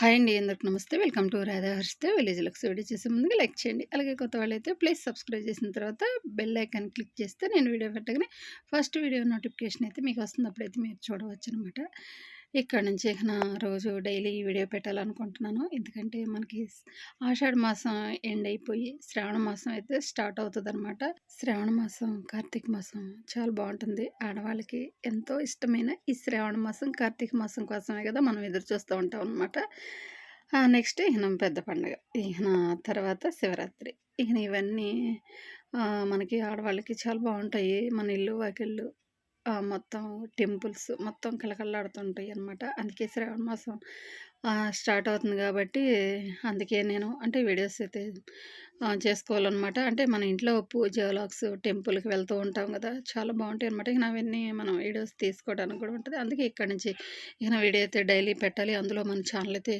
Hi అండి అందరికి నమస్తే. Welcome to Radha Harshitha village vlogs video చేసే ముందుగా లైక్ చేయండి. అలాగే కొత్త వాళ్ళైతే ప్లీజ్ సబ్స్క్రైబ్ చేసిన తర్వాత బెల్ ఐకాన్ క్లిక్ చేస్తే నేను వీడియో పెట్టగానే ఫస్ట్ వీడియో నోటిఫికేషన్ అయితే మీకు వస్తున్నప్పుడు అయితే మీరు చూడవచ్చు అనమాట ఇక్కడ నుంచి నా రోజు డైలీ వీడియో పెట్టాలనుకుంటున్నాను. ఎందుకంటే మనకి ఆషాఢ మాసం ఎండ్ అయిపోయి శ్రావణ మాసం అయితే స్టార్ట్ అవుతుంది అనమాట శ్రావణ మాసం కార్తీక మాసం చాలా బాగుంటుంది. ఆడవాళ్ళకి ఎంతో ఇష్టమైన ఈ శ్రావణ మాసం కార్తీక మాసం కోసమే కదా మనం ఎదురు చూస్తూ ఉంటాం అనమాట నెక్స్ట్ ఈయన పెద్ద పండుగ. ఈయన తర్వాత శివరాత్రి. ఈయన ఇవన్నీ మనకి ఆడవాళ్ళకి చాలా బాగుంటాయి. మన ఇల్లు వాకిళ్ళు మొత్తం టెంపుల్స్ మొత్తం కళకళలాడుతుంటాయి అనమాట అందుకే శ్రావణ మాసం స్టార్ట్ అవుతుంది కాబట్టి అందుకే నేను అంటే వీడియోస్ అయితే చేసుకోవాలన్నమాట చేసుకోవాలనమాట. అంటే మన ఇంట్లో పూజ వ్లాగ్స్ టెంపుల్‌కి వెళ్తూ ఉంటాం కదా చాలా బావుంటాయనమాట. ఇక అవన్నీ మనం వీడియోస్ తీసుకోవడానికి కూడా ఉంటుంది అందుకే ఇక్కడి నుంచి ఇక వీడియో అయితే డైలీ పెట్టాలి. అందులో మన ఛానల్ అయితే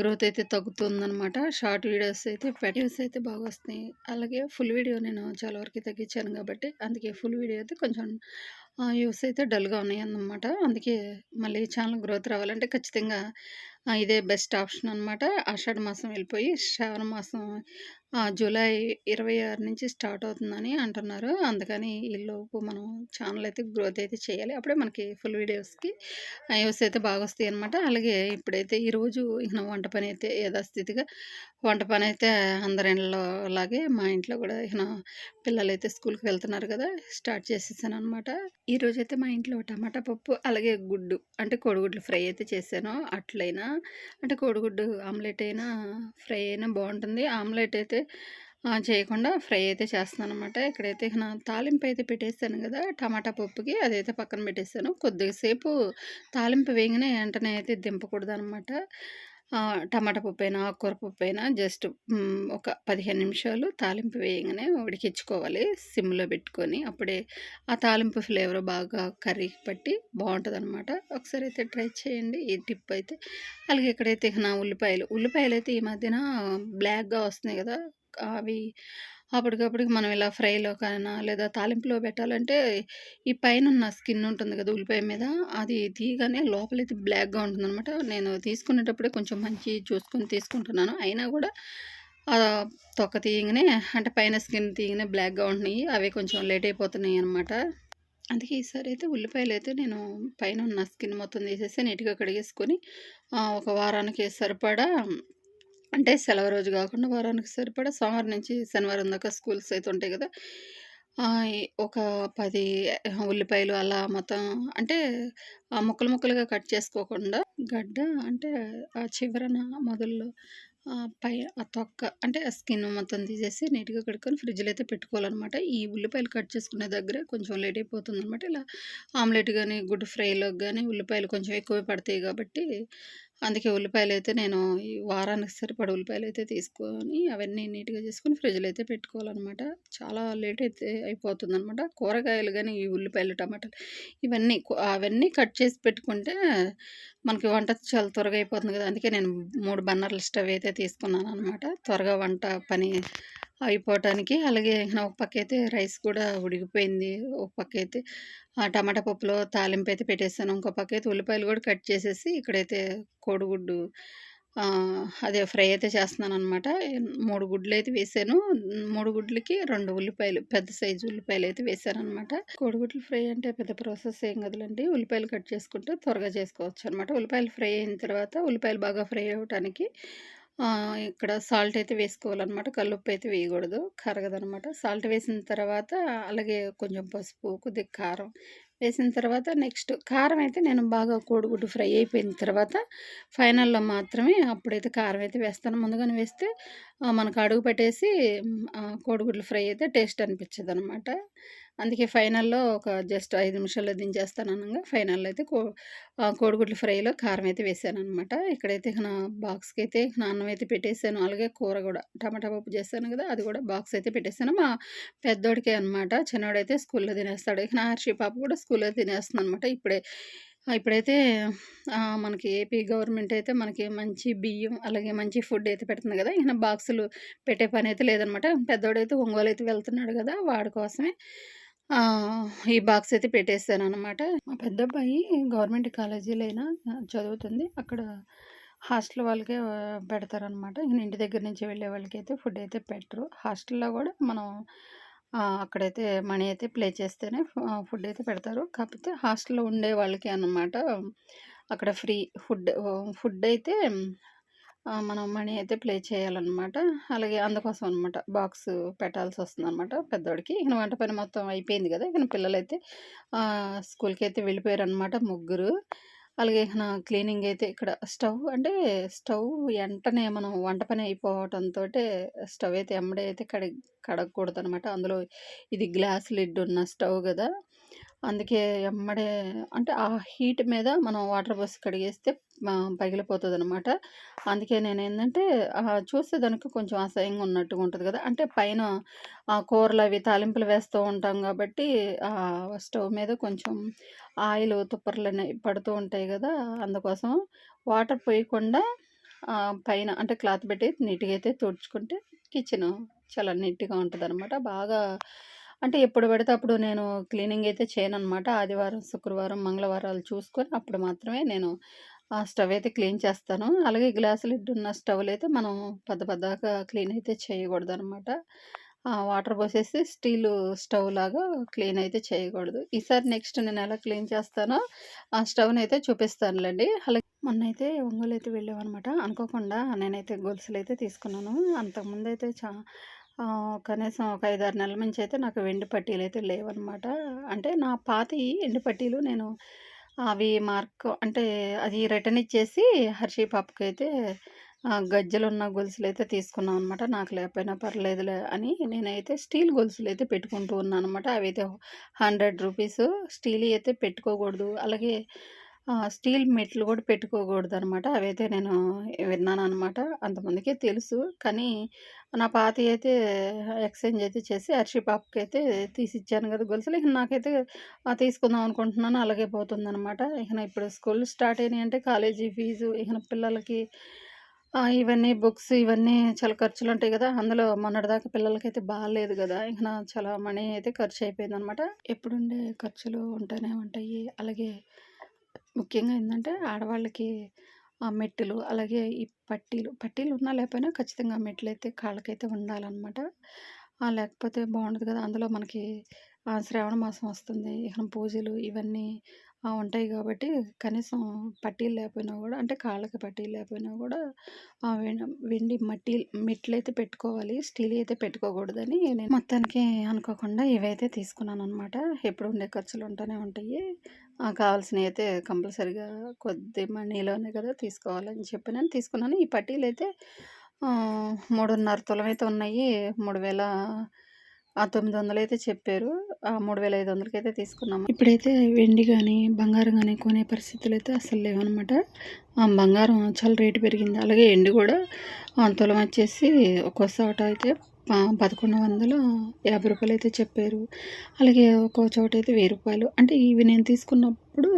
గ్రోత్ అయితే తగ్గుతుందనమాట. షార్ట్ వీడియోస్ అయితే వీడియోస్ అయితే బాగొస్తున్నాయి. అలాగే ఫుల్ వీడియో నేను చాలా వరకు తగ్గించాను కాబట్టి అందుకే ఫుల్ వీడియో అయితే కొంచెం వ్యూస్ అయితే డల్‌గా ఉన్నాయన్నమాట. అందుకే మళ్ళీ ఛానల్ గ్రోత్ రావాలంటే ఖచ్చితంగా ఇదే బెస్ట్ ఆప్షన్ అనమాట. ఆషాఢ మాసం వెళ్ళిపోయి శ్రావణ మాసం జూలై ఇరవై ఆరు నుంచి స్టార్ట్ అవుతుందని అంటున్నారు. అందుకని ఈలోపు మనం ఛానల్ అయితే గ్రోత్ అయితే చేయాలి. అప్పుడే మనకి ఫుల్ వీడియోస్‌కి వ్యూస్ అయితే బాగొస్తాయన్నమాట. అలాగే ఇప్పుడైతే ఈరోజు ఇక వంట పని అయితే యథాస్థితిగా వంట పని అయితే అందరి ఇళ్ళలో అలాగే మా ఇంట్లో కూడా ఇక పిల్లలైతే స్కూల్‌కి వెళ్తున్నారు కదా స్టార్ట్ చేసేసాను అనమాట ఈరోజు అయితే మా ఇంట్లో టమాటా పప్పు, అలాగే గుడ్డు అంటే కోడిగుడ్లు ఫ్రై అయితే చేశాను. అట్లయినా అంటే కోడిగుడ్డు ఆమ్లెట్ అయినా, ఫ్రై అయినా బాగుంటుంది ఆమ్లెట్ అయితే చేయకుండా ఫ్రై అయితే చేస్తున్నాననమాట. ఇక్కడైతే నా తాలింపు అయితే పెట్టేసాను కదా టమాటా పప్పుకి అదైతే పక్కన పెట్టేసాను. కొద్దిగా సేపు తాలింపు వేగిన వెంటనే అయితే దింపకూడదు అనమాట టమాటా పప్పైనా, ఆకుకూర పప్పైనా జస్ట్ ఒక 15 నిమిషాలు తాలింపు వేయగానే ఉడికించుకోవాలి సిమ్‌లో పెట్టుకొని. అప్పుడే ఆ తాలింపు ఫ్లేవర్ బాగా కర్రీకి పట్టి బావుంటదనమాట. ఒకసారి అయితే ట్రై చేయండి ఈ టిప్ అయితే. అలాగే ఇక్కడైతే నా ఉల్లిపాయలు, ఉల్లిపాయలు అయితే ఈ మధ్యన బ్లాక్‌గా వస్తున్నాయి కదా అవి అప్పటికప్పటికి మనం ఇలా ఫ్రైలోకైనా లేదా తాలింపులో పెట్టాలంటే ఈ పైన ఉన్న స్కిన్ ఉంటుంది కదా ఉల్లిపాయ మీద అది తీయగానే లోపలైతే బ్లాక్‌గా ఉంటుందనమాట. నేను తీసుకునేటప్పుడే కొంచెం మంచి చూసుకొని తీసుకుంటున్నాను. అయినా కూడా తొక్క తీయగానే అంటే పైన స్కిన్ తీయగానే బ్లాక్‌గా ఉంటున్నాయి. అవి కొంచెం లేట్ అయిపోతున్నాయి అనమాట అందుకే ఈసారి అయితే ఉల్లిపాయలు అయితే నేను పైన ఉన్న స్కిన్ మొత్తం తీసేసి నీట్‌గా కడిగేసుకొని ఒక వారానికి సరిపడా అంటే సెలవు రోజు కాకుండా వారానికి సరిపడా సోమవారం నుంచి శనివారం దాకా స్కూల్స్ అయితే ఉంటాయి కదా ఒక పది ఉల్లిపాయలు అలా మొత్తం అంటే ముక్కలు ముక్కలుగా కట్ చేసుకోకుండా గడ్డ అంటే ఆ చివరన మొదల్లో పై ఆ తొక్క అంటే ఆ స్కిన్ మొత్తం తీసేసి నీట్‌గా కడుక్కొని ఫ్రిడ్జ్‌లో అయితే పెట్టుకోవాలనమాట. ఈ ఉల్లిపాయలు కట్ చేసుకునే దగ్గర కొంచెం లేట్ అయిపోతుంది అనమాట ఇలా ఆమ్లెట్ కానీ గుడ్ ఫ్రైలోకి కానీ ఉల్లిపాయలు కొంచెం ఎక్కువ పడతాయి కాబట్టి అందుకే ఉల్లిపాయలు అయితే నేను ఈ వారానికి సరిపడ ఉల్లిపాయలు అయితే తీసుకొని అవన్నీ నీట్‌గా చేసుకొని ఫ్రిడ్జ్‌లో అయితే పెట్టుకోవాలనమాట. చాలా లేట్ అయితే అయిపోతుందనమాట. కూరగాయలు కానీ ఈ ఉల్లిపాయలు, టమాటాలు ఇవన్నీ అవన్నీ కట్ చేసి పెట్టుకుంటే మనకి వంట చాలా త్వరగా అయిపోతుంది కదా అందుకే నేను మూడు బన్నర్ల స్టవ్ అయితే తీసుకున్నాను అనమాట త్వరగా వంట పని అయిపోవటానికి. అలాగే ఒక పక్క అయితే రైస్ కూడా ఉడికిపోయింది. ఒక పక్క ఆ టమాటా పప్పులో తాలింపు అయితే పెట్టేసాను. ఇంకో పక్క అయితే ఉల్లిపాయలు కూడా కట్ చేసేసి ఇక్కడైతే కోడిగుడ్డు అదే ఫ్రై అయితే చేస్తున్నాను అనమాట మూడు గుడ్లు అయితే వేసాను. మూడు గుడ్లకి రెండు ఉల్లిపాయలు పెద్ద సైజు ఉల్లిపాయలు అయితే వేసాను అనమాట కోడిగుడ్లు ఫ్రై అంటే పెద్ద ప్రాసెస్ ఏం కదలండి ఉల్లిపాయలు కట్ చేసుకుంటే త్వరగా చేసుకోవచ్చు అనమాట ఉల్లిపాయలు ఫ్రై అయిన తర్వాత ఉల్లిపాయలు బాగా ఫ్రై అవ్వడానికి ఇక్కడ సాల్ట్ అయితే వేసుకోవాలనమాట. కల్లుప్పు అయితే వేయకూడదు. కరగదనమాట. సాల్ట్ వేసిన తర్వాత అలాగే కొంచెం పసుపు, కొద్దిగా కారం వేసిన తర్వాత నెక్స్ట్ కారం అయితే నేను బాగా కోడిగుడ్డు ఫ్రై అయిపోయిన తర్వాత ఫైనల్‌లో మాత్రమే అప్పుడైతే కారం అయితే వేస్తాను. ముందుగానే వేస్తే మనకు అడుగు పెట్టేసి కోడిగుడ్లు ఫ్రై అయితే టేస్ట్ అనిపించదనమాట. అందుకే ఫైనల్‌లో ఒక జస్ట్ ఐదు నిమిషాల్లో దించేస్తాను అనగా ఫైనల్‌లో అయితే కో కోడిగుడ్లు ఫ్రైలో కారం అయితే వేసాను అనమాట ఇక్కడైతే ఇక నా బాక్స్కి అయితే అన్నం అయితే పెట్టేసాను. అలాగే కూర కూడా టమాటా పప్పు చేస్తాను కదా అది కూడా బాక్స్ అయితే పెట్టేశాను మా పెద్దోడికే అనమాట. చిన్నోడైతే స్కూల్‌లో తినేస్తాడు. ఇక నా హర్షి పాప కూడా స్కూల్‌లో తినేస్తుందనమాట. ఇప్పుడే ఇప్పుడైతే మనకి ఏపీ గవర్నమెంట్ అయితే మనకి మంచి బియ్యం, అలాగే మంచి ఫుడ్ అయితే పెడుతుంది కదా ఇక బాక్సులు పెట్టే పని అయితే లేదనమాట. పెద్దోడైతే ఒంగోలు అయితే వెళ్తున్నాడు కదా వాడి కోసమే ఈ బాక్స్ అయితే పెట్టేసాననమాట. మా పెద్దబ్బాయి గవర్నమెంట్ కాలేజీలో అయినా చదువుతుంది. అక్కడ హాస్టల్ వాళ్ళకే పెడతారనమాట. ఇంటి దగ్గర నుంచి వెళ్ళే వాళ్ళకైతే ఫుడ్ అయితే పెట్టరు. హాస్టల్‌లో కూడా మనం అక్కడైతే మనీ అయితే ప్లే చేస్తేనే ఫుడ్ అయితే పెడతారు. కాకపోతే హాస్టల్‌లో ఉండే వాళ్ళకి అన్నమాట అక్కడ ఫ్రీ ఫుడ్ ఫుడ్ అయితే మనం మనీ అయితే ప్లే చేయాలన్నమాట. అలాగే అందుకోసం అనమాట బాక్స్ పెట్టాల్సి పెట్టాల్సొస్తుందనమాట పెద్దోడికి. ఇక వంట పని మొత్తం అయిపోయింది కదా ఇక పిల్లలైతే స్కూల్కి అయితే వెళ్ళిపోయారు వెళ్ళిపోయారనమాట ముగ్గురు. అలాగే ఇక క్లీనింగ్ అయితే ఇక్కడ స్టవ్ అంటే స్టవ్ వెంటనే మనం వంట పని అయిపోవటంతో స్టవ్ అయితే ఎమ్మడే అయితే కడి కడగకూడదు అనమాట అందులో ఇది గ్లాస్ లిడ్ ఉన్న స్టవ్ కదా అందుకే ఎమ్మడే అంటే ఆ హీట్ మీద మనం వాటర్ పోసి కడిగేస్తే పగిలిపోతుంది అనమాట అందుకే నేను ఏంటంటే చూస్తే చూసేదానికి కొంచెం అసహ్యంగా ఉన్నట్టుగా ఉంటుంది కదా! అంటే పైన కూరలు అవి తాలింపులు వేస్తూ ఉంటాం కాబట్టి స్టవ్ మీద కొంచెం ఆయిల్ తుప్పర్లు పడుతూ ఉంటాయి కదా! అందుకోసం వాటర్ పోయకుండా పైన అంటే క్లాత్ పెట్టి నీట్‌గా అయితే తుడుచుకుంటే కిచెన్ చాలా నీట్‌గా ఉంటదనమాట. బాగా అంటే ఎప్పుడు పడితే అప్పుడు నేను క్లీనింగ్ అయితే చేయననమాట. ఆదివారం, శుక్రవారం, మంగళవారాలు చూసుకొని అప్పుడు మాత్రమే నేను ఆ స్టవ్ అయితే క్లీన్ చేస్తాను. అలాగే గ్లాసులు ఇడ్డున్న ఉన్న స్టవ్‌లయితే మనం పెద్ద పెద్దగా క్లీన్ అయితే చేయకూడదు అనమాట వాటర్ పోసేసి స్టీలు స్టవ్ లాగా క్లీన్ అయితే చేయకూడదు. ఈసారి నెక్స్ట్ నేను ఎలా క్లీన్ చేస్తానో ఆ స్టవ్ని అయితే చూపిస్తానులేండి అలాగే మొన్నైతే ఒంగోలు అయితే వెళ్ళామన్నమాట అనుకోకుండా నేనైతే గొలుసులు అయితే తీసుకున్నాను. అంతకుముందు అయితే చా కనీసం ఒక 5, 6 నెలల నుంచి అయితే నాకు వెండి పట్టీలయితే లేవనమాట. అంటే నా పాతయి ఎండి పట్టీలు నేను అవి మార్క్ అంటే అది రిటర్న్ ఇచ్చేసి హర్షీ అయితే గజ్జెలున్న గొలుసులు అయితే తీసుకున్నాం అనమాట. నాకు లేకపోయినా పర్లేదులే అని నేనైతే స్టీల్ గొలుసులు అయితే పెట్టుకుంటూ ఉన్నాను అనమాట అవి అయితే హండ్రెడ్ రూపీస్ స్టీల్ అయితే పెట్టుకోకూడదు. అలాగే స్టీల్ మెట్లు గూడా పెట్టుకోకూడదనమాట. అవైతే నేను విన్నాను అనమాట అంతమందికే తెలుసు. కానీ నా పాత అయితే ఎక్స్‌చేంజ్ అయితే చేసి అర్షి పాపకి అయితే తీసిచ్చాను కదా గొలుసులు. ఇక నాకైతే తీసుకుందాం అనుకుంటున్నాను. అలాగే పోతుందనమాట. ఇక ఇప్పుడు స్కూల్ స్టార్ట్ అయినాయి అంటే కాలేజీ ఫీజు ఇక పిల్లలకి ఇవన్నీ బుక్స్ ఇవన్నీ చాలా ఖర్చులు ఉంటాయి కదా అందులో మొన్నటిదాకా పిల్లలకైతే బాగాలేదు కదా ఇక చాలా మనీ అయితే ఖర్చు అయిపోయిందనమాట ఎప్పుడుండే ఖర్చులు ఉంటూనే ఉంటాయి. అలాగే ముఖ్యంగా ఏంటంటే ఆడవాళ్ళకి ఆ మెట్టులు, అలాగే ఈ పట్టీలు, పట్టీలు ఉన్నా లేకపోయినా ఖచ్చితంగా మెట్లు అయితే కాళ్ళకైతే ఉండాలన్నమాట లేకపోతే బాగుండదు కదా అందులో మనకి శ్రావణ మాసం వస్తుంది. ఇక పూజలు ఇవన్నీ ఉంటాయి కాబట్టి కనీసం పట్టీలు లేకపోయినా కూడా అంటే కాళ్ళకి పట్టీలు లేకపోయినా కూడా వెండి మట్టి మెట్లు అయితే పెట్టుకోవాలి. స్టీల్ అయితే పెట్టుకోకూడదని నేను మొత్తానికి అనుకోకుండా ఇవైతే తీసుకున్నాననమాట. ఎప్పుడు ఉండే ఖర్చులు ఉంటూనే ఉంటాయి. కావాల్సినవి అయితే కంపల్సరీగా కొద్ది మనీలోనే కదా తీసుకోవాలని చెప్పి నేను తీసుకున్నాను. ఈ పట్టీలయితే ఆహ్, 3.5 తులమైతే ఉన్నాయి. 3000 ఆ! 900 అయితే చెప్పారు. ఆ! 3500కైతే తీసుకున్నాము. ఇప్పుడైతే వెండి కానీ బంగారం కానీ కొనే పరిస్థితులు అయితే అసలు లేవనమాట. ఆ! బంగారం చాలా రేటు పెరిగింది. అలాగే ఎండు కూడా ఆహ్, తులం వచ్చేసి అయితే పదకొండు వందల యాభై రూపాయలు అయితే చెప్పారు. అలాగే ఒక చోట అయితే వెయ్యి రూపాయలు. అంటే ఇవి నేను తీసుకున్నప్పుడు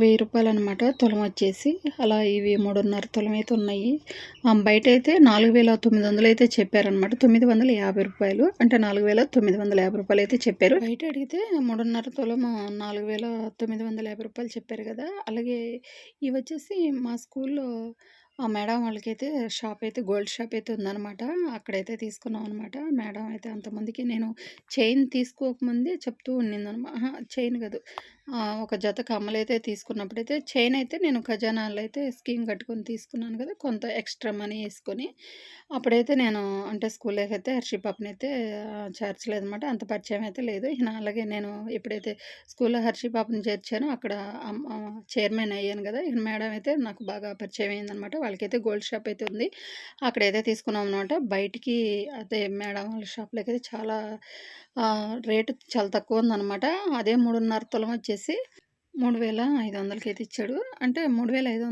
వెయ్యి రూపాయలు అనమాట తొలం వచ్చేసి. అలా ఇవి మూడున్నర తులం అయితే ఉన్నాయి. బయట అయితే నాలుగు వేల తొమ్మిది వందలు అయితే చెప్పారనమాట. తొమ్మిది వందల యాభై రూపాయలు. అంటే నాలుగు వేల తొమ్మిది వందల యాభై రూపాయలు అయితే చెప్పారు. బయట అడిగితే మూడున్నర తొలం నాలుగు వేల తొమ్మిది వందల యాభై రూపాయలు చెప్పారు కదా. అలాగే ఇవి వచ్చేసి మా స్కూల్లో ఆ మేడం వాళ్ళకైతే షాప్ అయితే గోల్డ్ షాప్ అయితే ఉందనమాట. అక్కడైతే తీసుకున్నాం అనమాట. మేడం అయితే అంతమందికి నేను చైన్ తీసుకోకముందే చెప్తూ ఉండిందనమా చైన్ కాదు. ఒక జత కమ్మలైతే తీసుకున్నప్పుడైతే చైన్ అయితే నేను ఖజానాలో అయితే స్కీమ్ కట్టుకొని తీసుకున్నాను కదా! కొంత ఎక్స్‌ట్రా మనీ వేసుకొని అప్పుడైతే నేను అంటే స్కూల్‌లోకైతే హర్షి పాపనైతే చేర్చలేదు అనమాట అంత పరిచయం అయితే లేదు. ఇక అలాగే నేను ఎప్పుడైతే స్కూల్‌లో హర్షి పాపని చేర్చానో అక్కడ చైర్మన్ అయ్యాను కదా ఇక మేడం అయితే నాకు బాగా పరిచయం అయిందనమాట. వాళ్ళకైతే గోల్డ్ షాప్ అయితే ఉంది. అక్కడైతే తీసుకున్నాం అనమాట. బయటికి అదే మేడం వాళ్ళ షాప్‌లోకైతే చాలా ఆహ్, రేటు చాలా తక్కువ ఉందనమాట. అదే 3.5 తులం వచ్చేసి 3500కైతే ఇచ్చాడు. అంటే 3500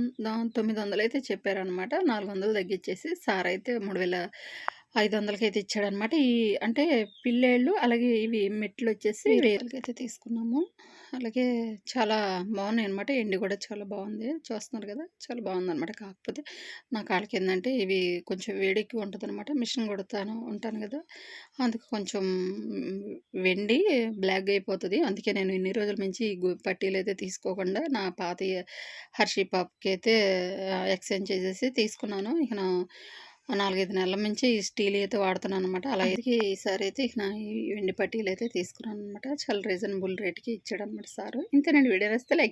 అయితే చెప్పారనమాట. 400 తగ్గిచ్చేసి సార్ అయితే 3500కైతే ఇచ్చాడనమాట. ఈ అంటే పిల్లేళ్ళు అలాగే ఇవి మెట్లొచ్చేసి 1000కైతే తీసుకున్నాము. అలాగే చాలా బాగున్నాయి అనమాట ఎండి కూడా చాలా బాగుంది. చూస్తున్నారు కదా! చాలా బాగుందనమాట. కాకపోతే నా కాళ్ళకి ఏంటంటే ఇవి కొంచెం వేడెక్కి ఉంటుంది అనమాట మిషన్ కుడతాను ఉంటాను కదా! అందుకు కొంచెం వెండి బ్లాక్ అయిపోతుంది అందుకే నేను ఇన్ని రోజుల నుంచి పట్టీలు అయితే తీసుకోకుండా నా పాత హర్షీ పాప్కి అయితే ఎక్స్‌చేంజ్ చేసేసి తీసుకున్నాను. ఇక నాలుగైదు నెలల నుంచి ఈ స్టీల్ అయితే వాడుతున్నాను అనమాట అలాగే ఈసారి అయితే నా నా ఈ వెండి తీసుకున్నాను అనమాట చాలా రీజనబుల్ రేట్‌కి ఇచ్చాడనమాట సారు. ఇంతేనండి. వీడియో వస్తే లైక్